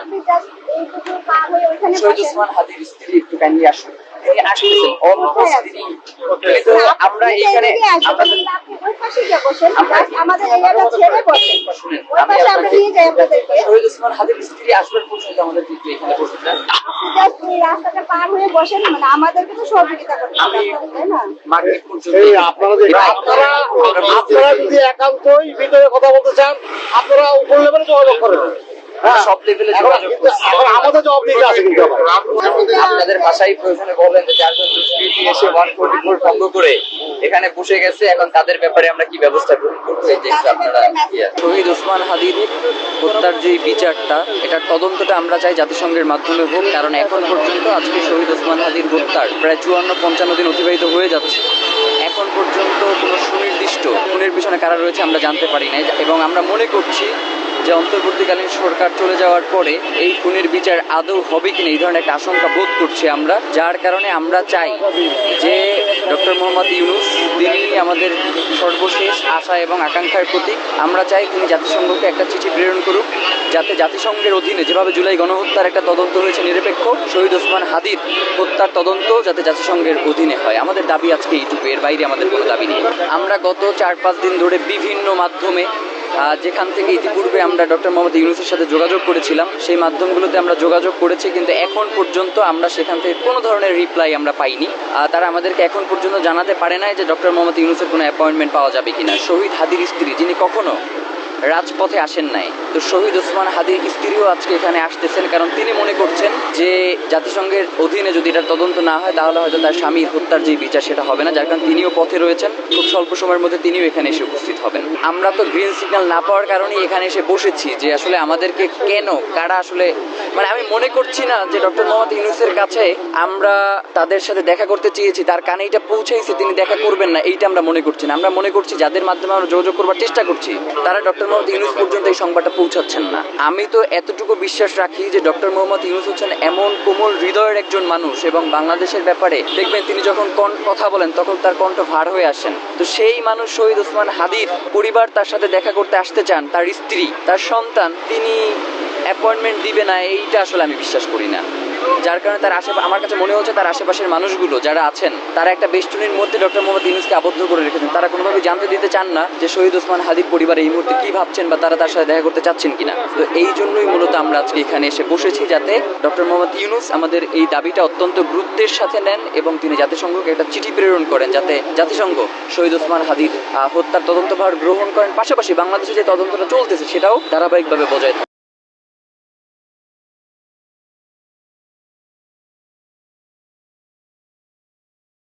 আপনি জাস্ট এইটুকু পার হয়ে ওইখানে বসেন। ওসমান স্ত্রী একটু কাইন্ডলি আসুন। তিনি আসতেছেন অলমোস্ট তিনি কিন্তু আমরা এখানে এদিকে আসুন, আমরা কিন্তু আপনি ওই পাশে গিয়ে বসেন। আমরা- জাস্ট আমাদের এরিয়াটা ছেড়ে বসেন। ওই পাশে আমরা নিয়ে যাই আপনাদেরকে। শহীদ ওসমান হাদির স্ত্রী আসবেন পর্যন্ত আমাদের কিন্তু এখানে বসে যান রাস্তাটা পার হয়ে বসেন মানে আমাদেরকে তো সহযোগিতা করতে হবে তাই না? মার্কেট পর্যন্ত আপনারা যদি একান্তই ভিতরে কথা বলতে চান আপনারা উপর লেভেলে যোগাযোগ করেন। সব লেভেলে যোগাযোগ কিন্তু আমাদের জবাব দিতে আছে কিন্তু আপনাদের ভাষায় প্রয়োজনে বলেন যে চারজন দুষ্কৃতী এসে ওয়ান ফোর্টি ফোর ভঙ্গ করে এখানে বসে গেছে এখন তাদের ব্যাপারে আমরা কি ব্যবস্থা গ্রহণ করব এই যে আপনারা। শহীদ ওসমান হাদির হত্যার যে বিচারটা এটার তদন্তটা আমরা চাই জাতিসংঘের মাধ্যমে হোক কারণ এখন পর্যন্ত আজকে শহীদ ওসমান হাদির হত্যার প্রায় চুয়ান্ন পঞ্চান্ন দিন অতিবাহিত হয়ে যাচ্ছে। এখন পর্যন্ত কোনো সুনির্দিষ্ট খুনের পিছনে কারা রয়েছে আমরা জানতে পারি নাই। এবং আমরা মনে করছি যে অন্তর্বর্তীকালীন সরকার চলে যাওয়ার পরে এই খুনের বিচার আদৌ হবে কিনা এই ধরনের একটা আশঙ্কা বোধ করছি আমরা, যার কারণে আমরা চাই যে ডক্টর মোহাম্মদ ইউনুস, তিনি আমাদের সর্বশেষ আশা এবং আকাঙ্ক্ষার প্রতীক। আমরা চাই তিনি জাতিসংঘকে একটা চিঠি প্রেরণ করুক, যাতে জাতিসংঘের অধীনে যেভাবে জুলাই গণহত্যার একটা তদন্ত হয়েছে নিরপেক্ষ, শহীদ ওসমান হাদির হত্যার তদন্ত যাতে জাতিসংঘের অধীনে হয়। আমাদের দাবি আজকে এইটুকু, এর বাইরে আমাদের কোনো দাবি নেই। আমরা গত চার পাঁচ দিন ধরে বিভিন্ন মাধ্যমে যেখান থেকে ইতিপূর্বে আমরা ডক্টর মোহাম্মদ ইউনুসের সাথে যোগাযোগ করেছিলাম, সেই মাধ্যমগুলোতে আমরা যোগাযোগ করেছি, কিন্তু এখন পর্যন্ত আমরা সেখান থেকে কোনো ধরনের রিপ্লাই আমরা পাইনি। তারা আমাদেরকে এখন পর্যন্ত জানাতে পারে নাই যে ডক্টর মোহাম্মদ ইউনুসের কোনো অ্যাপয়েন্টমেন্ট পাওয়া যাবে কিনা। শহীদ হাদির স্ত্রী, যিনি কখনো রাজপথে আসেন নাই। তো শহীদ ওসমান হাদির স্ত্রীও আজকে এখানে আসতেছেন, কারণ তিনি মনে করছেন যে জাতিসংঘের অধীনে যদি এটার তদন্ত না হয়, তাহলে হয়তো তার স্বামীর হত্যার যে বিচার সেটা হবে না, যার কারণে তিনিও পথে রয়েছেন। খুব স্বল্প সময়ের মধ্যে তিনিও এখানে এসে উপস্থিত হবেন। আমরা তো গ্রিন সিগন্যাল না পাওয়ার কারণে এখানে এসে বসেছি যে আসলে আমাদেরকে কেন, কারা আসলে মানে আমি মনে করছি না যে ডক্টর মোহাম্মদ ইউনুসের কাছে আমরা তাদের সাথে দেখা করতে চেয়েছি, তার কানে এটা পৌঁছেছে তিনি দেখা করবেন না, এইটা আমরা মনে করছি না। আমরা মনে করছি যাদের মাধ্যমে আমরা যোগাযোগ করবার চেষ্টা করছি, তারা ডক্টর মোহাম্মদ ইউনুস পর্যন্ত এই সংবাদটা পৌঁছাচ্ছেন না। আমি তো এতটুকু বিশ্বাস রাখি যে ডক্টর মোহাম্মদ ইউনুস হচ্ছেন এমন কোমল হৃদয়ের একজন মানুষ এবং বাংলাদেশের ব্যাপারে দেখবেন তিনি যখন কথা বলেন, তখন তার কণ্ঠ ভার হয়ে আসেন। তো সেই মানুষ শহীদ ওসমান হাদির পরিবার তার সাথে দেখা করতে আসতে চান, তার স্ত্রী, তার সন্তান, তিনি অ্যাপয়েন্টমেন্ট দিবে না, এইটা আসলে আমি বিশ্বাস করি না। যার কারণে তার আশেপাশে আমার কাছে মনে হচ্ছে তার আশেপাশের মানুষগুলো যারা আছেন, তারা একটা বেষ্টনীর মধ্যে ডক্টর মোহাম্মদ ইউনুসকে আবদ্ধ করে রেখেছেন। তারা কোনোভাবে জানতে দিতে চান না যে শহীদ ওসমান হাদির পরিবার এই মুহূর্তে কি ভাবছেন বা তারা তার সাথে দেখা করতে চাচ্ছেন কিনা। তো এই জন্যই মূলত আমরা আজকে এখানে এসে বসেছি যাতে ডক্টর মোহাম্মদ ইউনুস আমাদের এই দাবিটা অত্যন্ত গুরুত্বের সাথে নেন এবং তিনি জাতিসংঘকে একটা চিঠি প্রেরণ করেন যাতে জাতিসংঘ শহীদ ওসমান হাদির হত্যার তদন্তভার গ্রহণ করেন। পাশাপাশি বাংলাদেশে যে তদন্তটা চলতেছে সেটাও ধারাবাহিকভাবে বজায়